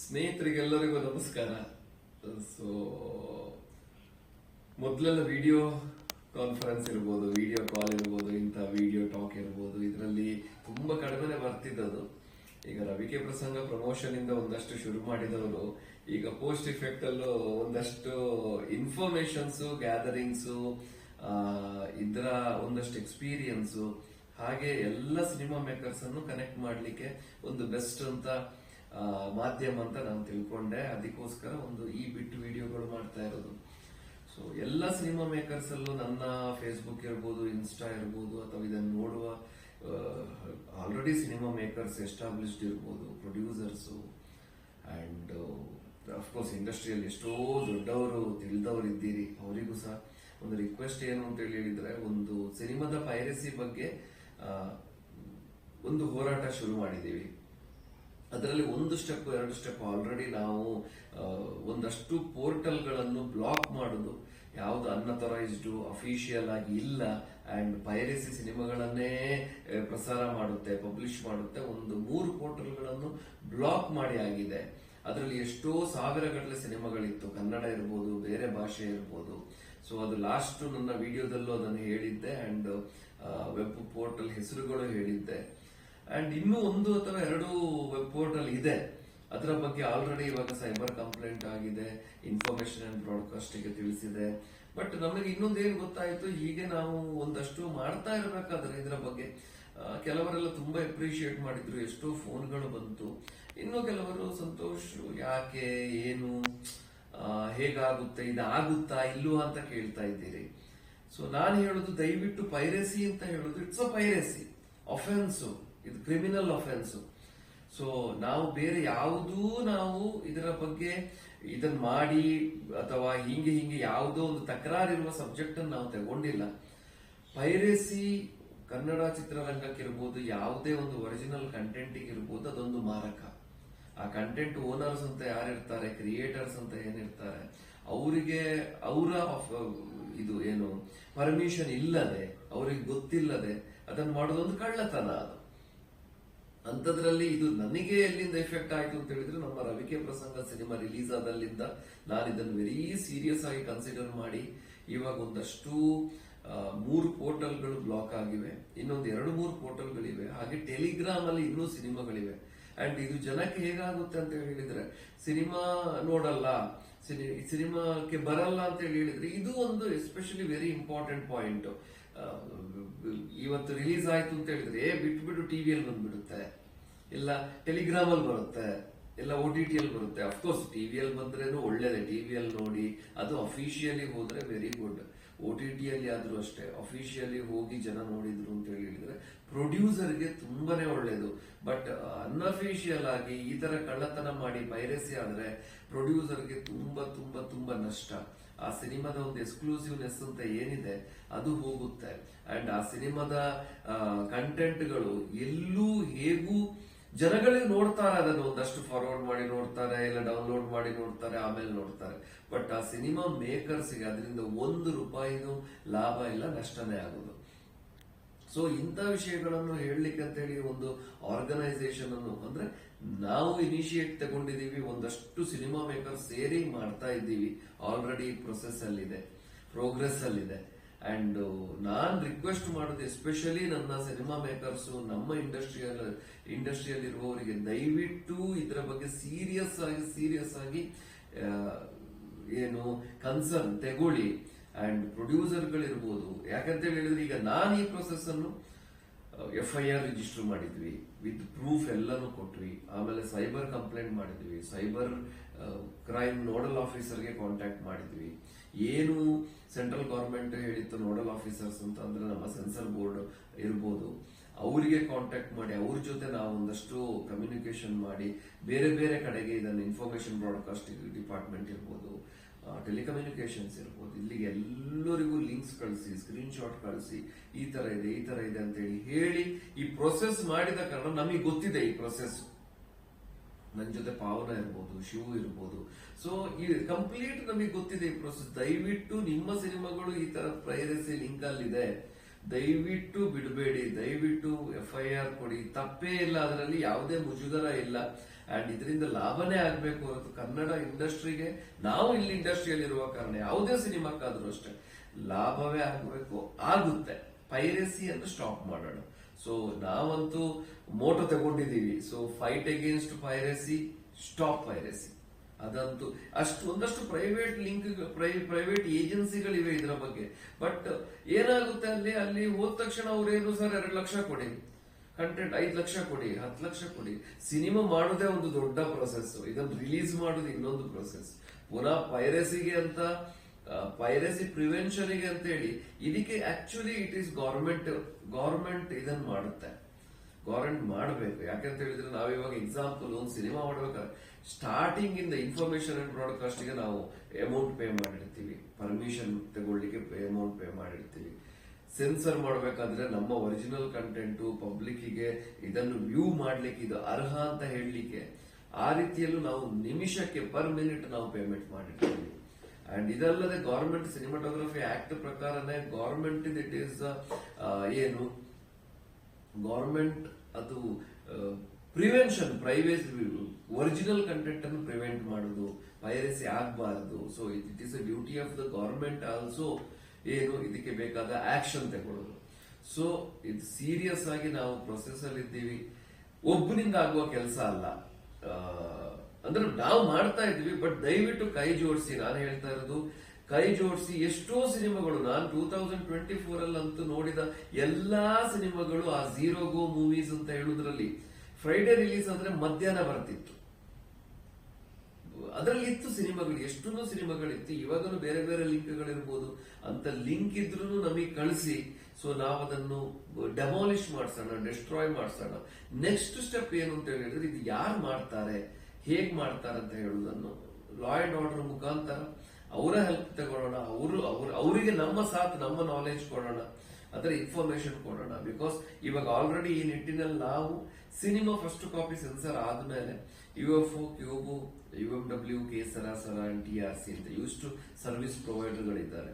ಸ್ನೇಹಿತರಿಗೆಲ್ಲರಿಗೂ ನಮಸ್ಕಾರ. ಸೊ ಮೊದಲೆಲ್ಲ video conference ಇರ್ಬೋದು ವಿಡಿಯೋ ಕಾಲ್ ಇರ್ಬೋದು, ಇಂಥ ವಿಡಿಯೋ ಟಾಕ್ ಇರ್ಬೋದು, ಇದರಲ್ಲಿ ತುಂಬ ಕಡಿಮೆನೆ ಬರ್ತಿದ್ದದು ಈಗ ರವಿಕೆ ಪ್ರಸಂಗ ಪ್ರಮೋಷನ್ ಇಂದ ಒಂದಷ್ಟು ಶುರು ಮಾಡಿದವರು ಈಗ ಪೋಸ್ಟ್ ಇಫೆಕ್ಟ್ ಅಲ್ಲೂ ಒಂದಷ್ಟು ಇನ್ಫಾರ್ಮೇಶನ್ಸ್ ಗ್ಯಾದರಿಂಗ್ಸು ಇದರ ಒಂದಷ್ಟು ಎಕ್ಸ್ಪೀರಿಯನ್ಸು ಹಾಗೆ ಎಲ್ಲ ಸಿನಿಮಾ ಮೇಕರ್ಸ್ ಅನ್ನು ಕನೆಕ್ಟ್ ಮಾಡಲಿಕ್ಕೆ ಒಂದು ಬೆಸ್ಟ್ ಅಂತ ಮಾಧ್ಯಮ ಅಂತ ನಾನು ತಿಳ್ಕೊಂಡೆ. ಅದಕ್ಕೋಸ್ಕರ ಒಂದು ಈ ಬಿಟ್ಟು ವಿಡಿಯೋಗಳು ಮಾಡ್ತಾ ಇರೋದು. ಸೊ ಎಲ್ಲ ಸಿನಿಮಾ ಮೇಕರ್ಸ್ ಅಲ್ಲೂ ನನ್ನ ಫೇಸ್ಬುಕ್ ಇರ್ಬೋದು ಇನ್ಸ್ಟಾ ಇರ್ಬೋದು, ಅಥವಾ ಇದನ್ನು ನೋಡುವ ಆಲ್ರೆಡಿ ಸಿನಿಮಾ ಮೇಕರ್ಸ್ ಎಸ್ಟಾಬ್ಲಿಷ್ಡ್ ಇರ್ಬೋದು ಪ್ರೊಡ್ಯೂಸರ್ಸು ಆ್ಯಂಡ್ ಅಫ್ಕೋರ್ಸ್ ಇಂಡಸ್ಟ್ರಿಯಲ್ಲಿ ಎಷ್ಟೋ ದೊಡ್ಡವರು, ತಿಳಿದವರು ಇದ್ದೀರಿ. ಅವರಿಗೂ ಸಹ ಒಂದು ರಿಕ್ವೆಸ್ಟ್ ಏನು ಅಂತ ಹೇಳಿ ಹೇಳಿದ್ರೆ, ಒಂದು ಸಿನಿಮಾದ ಪೈರಸಿ ಬಗ್ಗೆ ಒಂದು ಹೋರಾಟ ಶುರು ಮಾಡಿದ್ದೀವಿ. ಅದರಲ್ಲಿ ಒಂದು ಸ್ಟೆಪ್ ಎರಡು ಸ್ಟೆಪ್ ಆಲ್ರೆಡಿ ನಾವು ಒಂದಷ್ಟು ಪೋರ್ಟಲ್ಗಳನ್ನು ಬ್ಲಾಕ್ ಮಾಡುದು. ಯಾವುದು ಅನ್ಅಥರೈಸ್ಡ್ ಅಫಿಷಿಯಲ್ ಆಗಿ ಇಲ್ಲ ಅಂಡ್ ಪೈರಸಿ ಸಿನಿಮಾಗಳನ್ನೇ ಪ್ರಸಾರ ಮಾಡುತ್ತೆ ಪಬ್ಲಿಷ್ ಮಾಡುತ್ತೆ, ಒಂದು ಮೂರು ಪೋರ್ಟಲ್ಗಳನ್ನು ಬ್ಲಾಕ್ ಮಾಡಿ ಆಗಿದೆ. ಅದರಲ್ಲಿ ಎಷ್ಟೋ ಸಾವಿರಗಟ್ಟಲೆ ಸಿನಿಮಾಗಳಿತ್ತು. ಕನ್ನಡ ಇರ್ಬೋದು, ಬೇರೆ ಭಾಷೆ ಇರ್ಬೋದು. ಸೊ ಅದು ಲಾಸ್ಟ್ ನನ್ನ ವಿಡಿಯೋದಲ್ಲೂ ಅದನ್ನು ಹೇಳಿದ್ದೆ ಅಂಡ್ ವೆಬ್ ಪೋರ್ಟಲ್ ಹೆಸರುಗಳು ಹೇಳಿದ್ದೆ. ಅಂಡ್ ಇನ್ನೂ ಒಂದು ಅಥವಾ ಎರಡು ವೆಬ್ ಪೋರ್ಟಲ್ ಇದೆ. ಅದರ ಬಗ್ಗೆ ಆಲ್ರೆಡಿ ಇವಾಗ ಸೈಬರ್ ಕಂಪ್ಲೇಂಟ್ ಆಗಿದೆ ಇನ್ಫಾರ್ಮೇಶನ್ ಅಂಡ್ ಬ್ರಾಡ್ಕಾಸ್ಟಿಗೆ ತಿಳಿಸಿದೆ. ಬಟ್ ನಮಗೆ ಇನ್ನೊಂದು ಏನ್ ಗೊತ್ತಾಯ್ತು, ಹೀಗೆ ನಾವು ಒಂದಷ್ಟು ಮಾಡ್ತಾ ಇರಬೇಕಾದ್ರೆ ಇದರ ಬಗ್ಗೆ. ಕೆಲವರೆಲ್ಲ ತುಂಬಾ ಎಪ್ರಿಷಿಯೇಟ್ ಮಾಡಿದ್ರು, ಎಷ್ಟೋ ಫೋನ್ಗಳು ಬಂತು. ಇನ್ನು ಕೆಲವರು ಸಂತೋಷ್, ಯಾಕೆ, ಏನು ಹೇಗಾಗುತ್ತೆ, ಇದಾಗುತ್ತಾ, ಇಲ್ವಾ ಅಂತ ಕೇಳ್ತಾ ಇದ್ದೀರಿ. ಸೊ ನಾನು ಹೇಳೋದು ದಯವಿಟ್ಟು ಪೈರಸಿ ಅಂತ ಹೇಳೋದು ಇಟ್ಸ್ ಅ ಪೈರಸಿ ಅಫೆನ್ಸ್ ಇದು ಕ್ರಿಮಿನಲ್ ಅಫೆನ್ಸ್ ಸೊ ನಾವು ಬೇರೆ ಯಾವುದೂ ನಾವು ಇದರ ಬಗ್ಗೆ ಇದನ್ನ ಮಾಡಿ ಅಥವಾ ಹಿಂಗೆ ಹಿಂಗೆ ಯಾವುದೋ ಒಂದು ತಕರಾರಿರುವ ಸಬ್ಜೆಕ್ಟ್ ಅನ್ನು ನಾವು ತಗೊಂಡಿಲ್ಲ. ಪೈರೇಸಿ ಕನ್ನಡ ಚಿತ್ರರಂಗಕ್ಕಿರ್ಬೋದು, ಯಾವುದೇ ಒಂದು ಒರಿಜಿನಲ್ ಕಂಟೆಂಟ್ ಇರ್ಬೋದು ಅದೊಂದು ಮಾರಕ. ಆ ಕಂಟೆಂಟ್ ಓನರ್ಸ್ ಅಂತ ಯಾರಿರ್ತಾರೆ ಕ್ರಿಯೇಟರ್ಸ್ ಅಂತ ಏನಿರ್ತಾರೆ, ಅವರಿಗೆ ಅವರ ಇದು ಏನು ಪರ್ಮಿಷನ್ ಇಲ್ಲದೆ, ಅವರಿಗೆ ಗೊತ್ತಿಲ್ಲದೆ ಅದನ್ನು ಮಾಡೋದೊಂದು ಕಳ್ಳತನ ಅದು. ಅಂಥದ್ರಲ್ಲಿ ಇದು ನನಗೆ ಎಲ್ಲಿಂದ ಎಫೆಕ್ಟ್ ಆಯ್ತು ಅಂತ ಹೇಳಿದ್ರೆ ನಮ್ಮ ರವಿಕೆ ಪ್ರಸಂಗ ಸಿನಿಮಾ ರಿಲೀಸ್ ಆದಲ್ಲಿಂದ ನಾನು ಇದನ್ನು ವೆರಿ ಸೀರಿಯಸ್ ಆಗಿ ಕನ್ಸಿಡರ್ ಮಾಡಿ ಇವಾಗ ಒಂದಷ್ಟು ಮೂರು ಪೋರ್ಟಲ್ಗಳು ಬ್ಲಾಕ್ ಆಗಿವೆ. ಇನ್ನೊಂದು ಎರಡು ಮೂರು ಪೋರ್ಟಲ್ಗಳಿವೆ ಹಾಗೆ ಟೆಲಿಗ್ರಾಮ್ ಅಲ್ಲಿ ಇನ್ನೂ ಸಿನಿಮಾಗಳಿವೆ. ಅಂಡ್ ಇದು ಜನಕ್ಕೆ ಹೇಗಾಗುತ್ತೆ ಅಂತ ಹೇಳಿದ್ರೆ ಸಿನಿಮಾ ನೋಡಲ್ಲ ಸಿನಿ- ಸಿನಿಮಾಕ್ಕೆ ಬರಲ್ಲ ಅಂತ ಹೇಳಿ ಹೇಳಿದ್ರೆ ಇದು ಒಂದು ಎಸ್ಪೆಷಲಿ ವೆರಿ ಇಂಪಾರ್ಟೆಂಟ್ ಪಾಯಿಂಟ್ ಇವತ್ತು ರಿಲೀಸ್ ಆಯ್ತು ಅಂತ ಹೇಳಿದ್ರೆ, ಏ ಬಿಟ್ಟು ಟಿ ವಿಯಲ್ಲಿ ಬಂದ್ಬಿಡುತ್ತೆ. ಇಲ್ಲ ಟೆಲಿಗ್ರಾಮ್ ಅಲ್ಲಿ ಬರುತ್ತೆ. ಎಲ್ಲ ಒ ಟಿ ಟಿಯಲ್ಲಿ ಬರುತ್ತೆ. ಅಫ್ಕೋರ್ಸ್ ಟಿವಿಯಲ್ಲಿ ಬಂದ್ರೇನು ಟಿ ವಿಯಲ್ಲಿ ನೋಡಿ, ಅದು ಅಫಿಷಿಯಲಿ ಹೋದ್ರೆ ವೆರಿ ಗುಡ್ ಒ ಟಿ ಟಿಯಲ್ಲಿ ಆದ್ರೂ ಅಷ್ಟೇ ಅಫಿಷಿಯಲಿ ಹೋಗಿ ಜನ ನೋಡಿದ್ರು ಅಂತ ಹೇಳಿ ಹೇಳಿದ್ರೆ ಪ್ರೊಡ್ಯೂಸರ್ಗೆ ತುಂಬಾನೇ ಒಳ್ಳೇದು. ಬಟ್ ಅನ್ಅಫಿಷಿಯಲ್ ಆಗಿ ಈ ಥರ ಕಳ್ಳತನ ಮಾಡಿ ಪೈರಸಿ ಆದರೆ ಪ್ರೊಡ್ಯೂಸರ್ಗೆ ತುಂಬಾ ತುಂಬಾ ತುಂಬಾ ನಷ್ಟ. ಆ ಸಿನಿಮಾದ ಒಂದು ಎಕ್ಸ್ಕ್ಲೂಸಿವ್ನೆಸ್ ಅಂತ ಏನಿದೆ, ಅದು ಹೋಗುತ್ತೆ. ಅಂಡ್ ಆ ಸಿನಿಮಾದ ಕಂಟೆಂಟ್ಗಳು ಎಲ್ಲೂ ಹೇಗೂ ಜನಗಳಿಗೆ ನೋಡ್ತಾರೆ, ಅದನ್ನು ಒಂದಷ್ಟು ಫಾರ್ವರ್ಡ್ ಮಾಡಿ ನೋಡ್ತಾರೆ, ಇಲ್ಲ ಡೌನ್ಲೋಡ್ ಮಾಡಿ ನೋಡ್ತಾರೆ, ಆಮೇಲೆ ನೋಡ್ತಾರೆ. ಬಟ್ ಆ ಸಿನಿಮಾ ಮೇಕರ್ಸ್ಗೆ ಅದರಿಂದ ಒಂದು ರೂಪಾಯಿನೂ ಲಾಭ ಇಲ್ಲ, ನಷ್ಟನೇ ಆಗೋದು. ಸೊ ಇಂಥ ವಿಷಯಗಳನ್ನು ಹೇಳಲಿಕ್ಕೆ ಅಂತೇಳಿ ಒಂದು ಆರ್ಗನೈಸೇಷನ್ ಅನ್ನು, ಅಂದ್ರೆ ನಾವು ಇನಿಷಿಯೇಟ್ ತಗೊಂಡಿದೀವಿ ಒಂದಷ್ಟು ಸಿನಿಮಾ ಮೇಕರ್ ಸೇರಿ ಮಾಡ್ತಾ ಇದ್ದೀವಿ. ಆಲ್ರೆಡಿ ಪ್ರೊಸೆಸ್ ಅಲ್ಲಿದೆ ಪ್ರೋಗ್ರೆಸ್ ಅಲ್ಲಿದೆ. ಅಂಡ್ ನಾನ್ ರಿಕ್ವೆಸ್ಟ್ ಮಾಡೋದು ಎಸ್ಪೆಷಲಿ ನನ್ನ ಸಿನಿಮಾ ಮೇಕರ್ಸ್ ನಮ್ಮ ಇಂಡಸ್ಟ್ರಿಯಲ್ ಇಂಡಸ್ಟ್ರಿಯಲ್ಲಿ ಇರುವವರಿಗೆ. ದಯವಿಟ್ಟು ಇದರ ಬಗ್ಗೆ ಸೀರಿಯಸ್ ಆಗಿ ಸೀರಿಯಸ್ ಆಗಿ ಏನು ಕನ್ಸರ್ನ್ ತಗೊಳ್ಳಿ. ಅಂಡ್ ಪ್ರೊಡ್ಯೂಸರ್ಗಳಿರ್ಬೋದು ಯಾಕಂತ ಹೇಳಿದ್ರೆ ಈಗ ನಾನು ಈ ಪ್ರೊಸೆಸ್ ಅನ್ನು ಎಫ್ ಐ ಆರ್ ರಿಜಿಸ್ಟರ್ ಮಾಡಿದ್ವಿ. ವಿತ್ ಪ್ರೂಫ್ ಎಲ್ಲಾನು ಕೊಟ್ವಿ. ಆಮೇಲೆ ಸೈಬರ್ ಕಂಪ್ಲೇಂಟ್ ಮಾಡಿದ್ವಿ. ಸೈಬರ್ ಕ್ರೈಮ್ ನೋಡಲ್ ಆಫೀಸರ್ಗೆ ಕಾಂಟ್ಯಾಕ್ಟ್ ಮಾಡಿದ್ವಿ. ಏನು ಸೆಂಟ್ರಲ್ ಗೌರ್ಮೆಂಟ್ ಹೇಳಿತ್ತು ನೋಡಲ್ ಆಫೀಸರ್ಸ್ ಅಂತ ಅಂದ್ರೆ ನಮ್ಮ ಸೆನ್ಸರ್ ಬೋರ್ಡ್ ಇರ್ಬೋದು. ಅವರಿಗೆ ಕಾಂಟ್ಯಾಕ್ಟ್ ಮಾಡಿ, ಅವ್ರ ಜೊತೆ ನಾವು ಒಂದಷ್ಟು ಕಮ್ಯುನಿಕೇಶನ್ ಮಾಡಿ, ಬೇರೆ ಬೇರೆ ಕಡೆಗೆ ಇದನ್ನು ಇನ್ಫಾರ್ಮೇಶನ್ ಬ್ರಾಡ್ಕಾಸ್ಟಿಂಗ್ ಡಿಪಾರ್ಟ್ಮೆಂಟ್ ಇರ್ಬೋದು. ಟೆಲಿಕಮ್ಯುನಿಕೇಶನ್ಸ್ ಇರ್ಬೋದು. ಇಲ್ಲಿಗೆ ಎಲ್ಲರಿಗೂ ಲಿಂಕ್ಸ್ ಕಳಿಸಿ ಸ್ಕ್ರೀನ್ಶಾಟ್ ಕಳಿಸಿ, ಈ ತರ ಇದೆ, ಈ ತರ ಇದೆ ಅಂತ ಹೇಳಿ ಹೇಳಿ ಈ ಪ್ರೊಸೆಸ್ ಮಾಡಿದ ಕಾರಣ ನಮಗೆ ಗೊತ್ತಿದೆ ಈ ಪ್ರೊಸೆಸ್ ನನ್ನ ಜೊತೆ ಪಾವನ ಇರ್ಬೋದು, ಶಿವ ಇರ್ಬೋದು. ಸೊ ಈ ಕಂಪ್ಲೀಟ್ ನಮಗೆ ಗೊತ್ತಿದೆ ಈ ಪ್ರೊಸೆಸ್ ದಯವಿಟ್ಟು ನಿಮ್ಮ ಸಿನಿಮಾಗಳು ಈ ತರ ಪ್ರೈರಸಿ ಲಿಂಕ್ ಅಲ್ಲಿದೆ. ದಯವಿಟ್ಟು ಬಿಡಬೇಡಿ, ದಯವಿಟ್ಟು ಎಫ್ ಐ ಆರ್ ಕೊಡಿ. ತಪ್ಪೇ ಇಲ್ಲ, ಅದರಲ್ಲಿ ಯಾವುದೇ ಮುಜುಗರ ಇಲ್ಲ. ಅಂಡ್ ಇದರಿಂದ ಲಾಭನೇ ಆಗಬೇಕು ಅಂತ ಕನ್ನಡ ಇಂಡಸ್ಟ್ರಿಗೆ, ನಾವು ಇಲ್ಲಿ ಇಂಡಸ್ಟ್ರಿಯಲ್ಲಿ ಇರುವ ಕಾರಣ ಯಾವುದೇ ಸಿನಿಮಾಕ್ಕಾದ್ರೂ ಅಷ್ಟೇ ಲಾಭವೇ ಆಗಬೇಕು, ಆಗುತ್ತೆ. ಪೈರಸಿಯನ್ನು ಸ್ಟಾಪ್ ಮಾಡೋಣ. ಸೊ ನಾವಂತೂ ಮೋಟೋ ತಗೊಂಡಿದ್ದೀವಿ. So fight against piracy stop piracy ಅದಂತೂ ಅಷ್ಟು ಒಂದಷ್ಟು ಪ್ರೈವೇಟ್ ಲಿಂಕ್ ಪ್ರೈವೇಟ್ ಏಜೆನ್ಸಿಗಳಿವೆ ಇದರ ಬಗ್ಗೆ. ಬಟ್ ಏನಾಗುತ್ತೆ ಅಲ್ಲಿ ಅಲ್ಲಿ ಹೋದ ತಕ್ಷಣ ಅವ್ರೇನು ಸರ್ ಎರಡು ಲಕ್ಷ ಕೊಡಿ. ಕಂಟೆಂಟ್ ಐದು ಲಕ್ಷ ಕೊಡಿ, ಹತ್ತು ಲಕ್ಷ ಕೊಡಿ. ಸಿನಿಮಾ ಮಾಡೋದೇ ಒಂದು ದೊಡ್ಡ ಪ್ರೊಸೆಸ್ ಇದನ್ನು ರಿಲೀಸ್ ಮಾಡೋದು ಇನ್ನೊಂದು ಪ್ರೊಸೆಸ್ ಪುನಃ ಪೈರಸಿಗೆ ಅಂತ ಪೈರಸಿ ಪ್ರಿವೆನ್ಷನ್ಗೆ ಅಂತ ಹೇಳಿ ಇದಕ್ಕೆ actually it is government government ಇದನ್ನ ಮಾಡುತ್ತೆ. ಗೌರ್ಮೆಂಟ್ ಮಾಡಬೇಕು. ಯಾಕಂತ ಹೇಳಿದ್ರೆ ನಾವಿವಾಗ ಎಕ್ಸಾಂಪಲ್ ಒಂದು ಸಿನಿಮಾ ಮಾಡ್ಬೇಕಾದ್ರೆ ಸ್ಟಾರ್ಟಿಂಗ್ ಇಂದ ಇನ್ಫಾರ್ಮೇಶನ್ ಅಂಡ್ ಬ್ರಾಡ್ಕಾಸ್ಟ್ಗೆ ನಾವು ಅಮೌಂಟ್ ಪೇ ಮಾಡಿರ್ತೀವಿ. ಪರ್ಮಿಷನ್ ತಗೊಳ್ಳಿಕ್ಕೆ ಅಮೌಂಟ್ ಪೇ ಮಾಡಿರ್ತೀವಿ. ಸೆನ್ಸರ್ ಮಾಡಬೇಕಾದ್ರೆ ನಮ್ಮ ಒರಿಜಿನಲ್ ಕಂಟೆಂಟ್ ಪಬ್ಲಿಕ್ಕಿಗೆ ಇದನ್ನು ವ್ಯೂ ಮಾಡ್ಲಿಕ್ಕೆ ಇದು ಅರ್ಹ ಅಂತ ಹೇಳಲಿಕ್ಕೆ ಆ ರೀತಿಯಲ್ಲೂ ನಾವು ನಿಮಿಷಕ್ಕೆ ಪರ್ ಮಿನಿಟ್ ನಾವು ಪೇಮೆಂಟ್ ಮಾಡಿರ್ತೀವಿ. ಅಂಡ್ ಇದಲ್ಲದೆ ಗೌರ್ಮೆಂಟ್ ಸಿನಿಮಾಟೋಗ್ರಫಿ ಆಕ್ಟ್ ಪ್ರಕಾರನೇ ಗೌರ್ಮೆಂಟ್ ಇಟ್ ಈಸ್ ಏನು? ಗೌರ್ಮೆಂಟ್ ಅದು ಪ್ರಿವೆನ್ಷನ್ ಪ್ರೈವೇಟ್ ಒರಿಜಿನಲ್ ಕಂಟೆಂಟ್ ಅನ್ನು ಪ್ರಿವೆಂಟ್ ಮಾಡುದು ಪೈರಸಿ ಆಗಬಾರದು. So it is a duty of the government also ಏನು ಇದಕ್ಕೆ ಬೇಕಾದ ಆಕ್ಷನ್ ತಗೊಳ್ಳೋದು. ಸೊ ಇದು ಸೀರಿಯಸ್ ಆಗಿ ನಾವು ಪ್ರೊಸೆಸ್ ಅಲ್ಲಿ ಇದ್ದೀವಿ. ಒಬ್ಬನಿಂದ ಆಗುವ ಕೆಲಸ ಅಲ್ಲ. ಅಂದ್ರೆ ನಾವು ಮಾಡ್ತಾ ಇದ್ವಿ ಬಟ್ ದಯವಿಟ್ಟು ಕೈ ಜೋಡಿಸಿ. ನಾನು ಹೇಳ್ತಾ ಇರೋದು, ಕೈ ಜೋಡಿಸಿ. ಎಷ್ಟೋ ಸಿನಿಮಾಗಳು, ನಾನು ಟೂ ತೌಸಂಡ್ ಟ್ವೆಂಟಿ ಫೋರ್ ಅಲ್ಲಿ ಅಂತೂ ನೋಡಿದ ಎಲ್ಲಾ ಸಿನಿಮಾಗಳು ಆ ಝೀರೋ ಗೋ ಮೂವೀಸ್ ಅಂತ ಹೇಳುದ್ರಲ್ಲಿ ಫ್ರೈಡೆ ರಿಲೀಸ್ ಅಂದ್ರೆ ಮಧ್ಯಾಹ್ನ ಬರ್ತಿತ್ತು. ಅದರಲ್ಲಿ ಇತ್ತು ಸಿನಿಮಾಗಳು, ಎಷ್ಟೊಂದು ಸಿನಿಮಾಗಳಿತ್ತು, ಇವಾಗಲೂ ಬೇರೆ ಬೇರೆ ಲಿಂಕ್ಗಳಿರ್ಬೋದು. ಅಂತ ಲಿಂಕ್ ಇದ್ರೂ ನಮಗೆ ಕಳಿಸಿ, ಸೊ ನಾವು ಅದನ್ನು ಡೆಮಾಲಿಷ್ ಮಾಡಿಸೋಣ, ಡೆಸ್ಟ್ರಾಯ್ ಮಾಡಿಸೋಣ. ನೆಕ್ಸ್ಟ್ ಸ್ಟೆಪ್ ಏನು ಅಂತ ಹೇಳಿದ್ರೆ, ಇದು ಯಾರು ಮಾಡ್ತಾರೆ, ಹೇಗ್ ಮಾಡ್ತಾರೆ ಅಂತ ಹೇಳುವುದನ್ನು ಲಾ ಅಂಡ್ ಆರ್ಡರ್ ಮುಖಾಂತರ ಅವರ ಹೆಲ್ಪ್ ತಗೊಳ್ಳೋಣ, ಅವರು, ಅವ್ರ, ಅವರಿಗೆ ನಮ್ಮ ಸಾಥ್, ನಮ್ಮ ನಾಲೆಜ್ ಕೊಡೋಣ. ಅದರ ಇನ್ಫಾರ್ಮೇಶನ್ ಕೊಡೋಣ. ಬಿಕಾಸ್ ಇವಾಗ ಆಲ್ರೆಡಿ ಈ ನಿಟ್ಟಿನಲ್ಲಿ ನಾವು ಸಿನಿಮಾ ಫಸ್ಟ್ ಕಾಪಿ ಸೆನ್ಸರ್ ಆದ್ಮೇಲೆ U F O Qube U M W K ಸರಾಸರ and T R C ಅಂತ ಇಷ್ಟು ಸರ್ವಿಸ್ ಪ್ರೊವೈಡರ್ಗಳಿದ್ದಾರೆ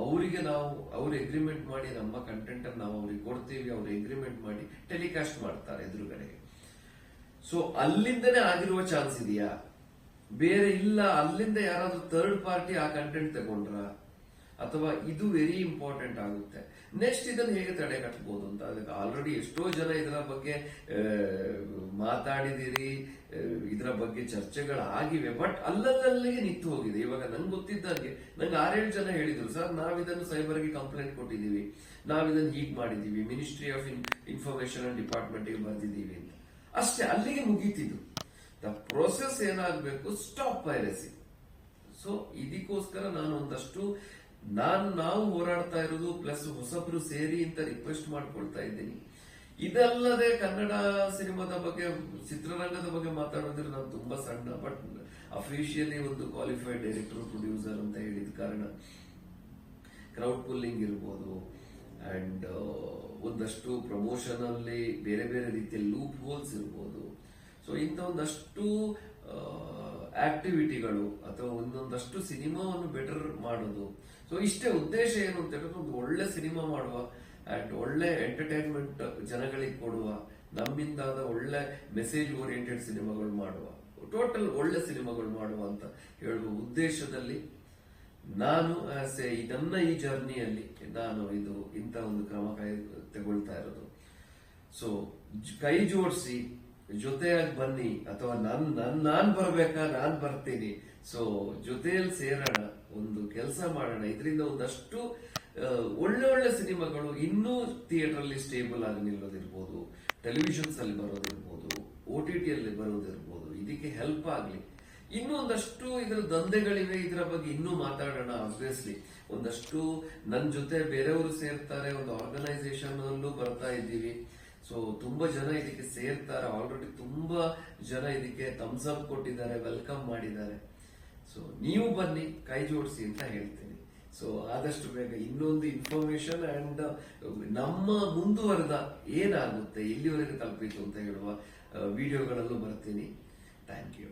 ಅವರಿಗೆ ನಾವು, ಅವ್ರು ಎಗ್ರಿಮೆಂಟ್ ಮಾಡಿ ನಮ್ಮ ಕಂಟೆಂಟ್ ಅನ್ನು ನಾವು ಅವ್ರಿಗೆ ಕೊಡ್ತೀವಿ, ಅವ್ರು ಎಗ್ರಿಮೆಂಟ್ ಮಾಡಿ ಟೆಲಿಕಾಸ್ಟ್ ಮಾಡ್ತಾರೆ ಎದುರುಗಡೆಗೆ. ಸೊ ಅಲ್ಲಿಂದನೇ ಆಗಿರುವ ಚಾನ್ಸ್ ಇದೆಯಾ? ಬೇರೆ ಇಲ್ಲ, ಅಲ್ಲಿಂದ ಯಾರಾದ್ರೂ ಥರ್ಡ್ ಪಾರ್ಟಿ ಆ ಕಂಟೆಂಟ್ ತಗೊಂಡ್ರ? ಅಥವಾ ಇದು ವೆರಿ ಇಂಪಾರ್ಟೆಂಟ್ ಆಗುತ್ತೆ. ನೆಕ್ಸ್ಟ್ ಇದನ್ನು ಹೇಗೆ ತಡೆ ಕಟ್ಟಬಹುದು ಅಂತ ಅದಕ್ಕೆ ಆಲ್ರೆಡಿ ಎಷ್ಟೋ ಜನ ಇದರ ಬಗ್ಗೆ ಮಾತಾಡಿದಿರಿ ಇದರ ಬಗ್ಗೆ ಚರ್ಚೆಗಳಾಗಿವೆ ಬಟ್ ಅಲ್ಲಲ್ಲಲ್ಲಿಗೆ ನಿಂತು ಹೋಗಿದೆ. ಇವಾಗ ನಂಗೆ ಗೊತ್ತಿದ್ದಂಗೆ ನಂಗೆ ಆರೇಳು ಜನ ಹೇಳಿದ್ರು, ಸರ್, ನಾವಿದನ್ನು ಸೈಬರ್ಗೆ ಕಂಪ್ಲೇಂಟ್ ಕೊಟ್ಟಿದ್ದೀವಿ. ನಾವಿದನ್ನು ಹೀಗೆ ಮಾಡಿದ್ದೀವಿ. ಮಿನಿಸ್ಟ್ರಿ ಆಫ್ ಇನ್ಫಾರ್ಮೇಶನ್ ಅಂಡ್ ಡಿಪಾರ್ಟ್ಮೆಂಟ್ಗೆ ಬಂದಿದ್ದೀವಿ ಅಂತ. ಅಷ್ಟೇ, ಅಲ್ಲಿಗೆ ಮುಗೀತಿದ್ದು. ದ ಪ್ರೊಸೆಸ್ ಏನಾಗಬೇಕು? ಸ್ಟಾಪ್ ಪೈರಸಿ ಸೊ ಇದಕ್ಕೋಸ್ಕರ ನಾನು ಒಂದಷ್ಟು ನಾನು ನಾವು ಹೋರಾಡ್ತಾ ಇರೋದು ಪ್ಲಸ್ ಹೊಸಬ್ರು ಸೇರಿ ಅಂತ ರಿಕ್ವೆಸ್ಟ್ ಮಾಡ್ಕೊಳ್ತಾ ಇದ್ದೀನಿ. ಇದಲ್ಲದೆ ಕನ್ನಡ ಸಿನಿಮಾದ ಬಗ್ಗೆ, ಚಿತ್ರರಂಗದ ಬಗ್ಗೆ ಮಾತಾಡೋದ್ರೆ ನಾನು ತುಂಬಾ ಸಣ್ಣ ಬಟ್ ಅಫಿಷಿಯಲಿ ಒಂದು ಕ್ವಾಲಿಫೈಡ್ ಡೈರೆಕ್ಟರ್ ಪ್ರೊಡ್ಯೂಸರ್ ಅಂತ ಹೇಳಿದ ಕಾರಣ ಕ್ರೌಡ್ ಪುಲ್ಲಿಂಗ್ ಇರ್ಬೋದು ಅಂಡ್ ಒಂದಷ್ಟು ಪ್ರಮೋಷನ್ ಅಲ್ಲಿ ಬೇರೆ ಬೇರೆ ರೀತಿಯ ಲೂಪ್ ಹೋಲ್ಸ್ ಇರ್ಬೋದು. ಸೊ ಇಂಥ ಒಂದಷ್ಟು ಆಕ್ಟಿವಿಟಿಗಳು ಅಥವಾ ಒಂದೊಂದಷ್ಟು ಸಿನಿಮಾವನ್ನು ಬೆಟರ್ ಮಾಡೋದು ಸೊ ಇಷ್ಟೇ ಉದ್ದೇಶ ಏನು ಅಂತ ಹೇಳಿದ್ರೆ ಒಂದು ಒಳ್ಳೆ ಸಿನಿಮಾ ಮಾಡುವ ಅಂಡ್ ಒಳ್ಳೆ ಎಂಟರ್ಟೈನ್ಮೆಂಟ್ ಜನಗಳಿಗೆ ಕೊಡುವ, ನಮ್ಮಿಂದಾದ ಒಳ್ಳೆ ಮೆಸೇಜ್ ಓರಿಯೆಂಟೆಡ್ ಸಿನಿಮಾಗಳು ಮಾಡುವ ಟೋಟಲ್ ಒಳ್ಳೆ ಸಿನಿಮಾಗಳು ಮಾಡುವ ಅಂತ ಹೇಳುವ ಉದ್ದೇಶದಲ್ಲಿ ನಾನು ನನ್ನ ಈ ಜರ್ನಿಯಲ್ಲಿ ನಾನು ಇದು ಇಂಥ ಒಂದು ಕ್ರಮ ಕೈ, ತಗೊಳ್ತಾ ಇರೋದು. ಸೊ ಕೈ ಜೋಡಿಸಿ ಜೊತೆಯಾಗಿ ಬನ್ನಿ ಅಥವಾ ನನ್ ನನ್, ನಾನ್ ಬರ್ಬೇಕಾ, ನಾನ್ ಬರ್ತೀನಿ. ಸೊ ಜೊತೆಯಲ್ಲಿ ಸೇರೋಣ, ಒಂದು ಕೆಲಸ ಮಾಡೋಣ. ಇದರಿಂದ ಒಂದಷ್ಟು ಒಳ್ಳೆ ಒಳ್ಳೆ ಸಿನಿಮಾಗಳು ಇನ್ನೂ ಥಿಯೇಟರ್ ಅಲ್ಲಿ ಸ್ಟೇಬಲ್ ಆಗಿ ನಿಲ್ಲೋದಿರ್ಬೋದು. ಟೆಲಿವಿಷನ್ಸ್ ಅಲ್ಲಿ ಬರೋದಿರ್ಬೋದು. ಒ ಟಿ ಟಿಯಲ್ಲಿ ಬರೋದಿರ್ಬೋದು. ಇದಕ್ಕೆ ಹೆಲ್ಪ್ ಆಗಲಿ. ಇನ್ನೂ ಒಂದಷ್ಟು ಇದರ ದಂಧೆಗಳಿವೆ, ಇದರ ಬಗ್ಗೆ ಇನ್ನೂ ಮಾತಾಡೋಣ ಆಬ್ವಿಯಸ್ಲಿ ಒಂದಷ್ಟು ನನ್ನ ಜೊತೆ ಬೇರೆಯವರು ಸೇರ್ತಾರೆ, ಒಂದು ಆರ್ಗನೈಸೇಷನ್ ಅಲ್ಲೂ ಬರ್ತಾ ಇದ್ದೀವಿ. ಸೊ ತುಂಬಾ ಜನ ಇದಕ್ಕೆ ಸೇರ್ತಾರೆ. ಆಲ್ರೆಡಿ ತುಂಬಾ ಜನ ಇದಕ್ಕೆ ಥಮ್ಸ್ ಅಪ್ ಕೊಟ್ಟಿದ್ದಾರೆ ವೆಲ್ಕಮ್ ಮಾಡಿದ್ದಾರೆ. ಸೊ ನೀವು ಬನ್ನಿ, ಕೈ ಜೋಡಿಸಿ ಅಂತ ಹೇಳ್ತೀನಿ. ಸೊ ಆದಷ್ಟು ಬೇಗ ಇನ್ನೊಂದು ಇನ್ಫಾರ್ಮೇಶನ್ ಅಂಡ್ ನಮ್ಮ ಮುಂದುವರೆದ ಏನಾಗುತ್ತೆ, ಎಲ್ಲಿವರೆಗೆ ತಲುಪಿತು ಅಂತ ಹೇಳುವ ವಿಡಿಯೋಗಳಲ್ಲೂ ಬರ್ತೀನಿ. Thank you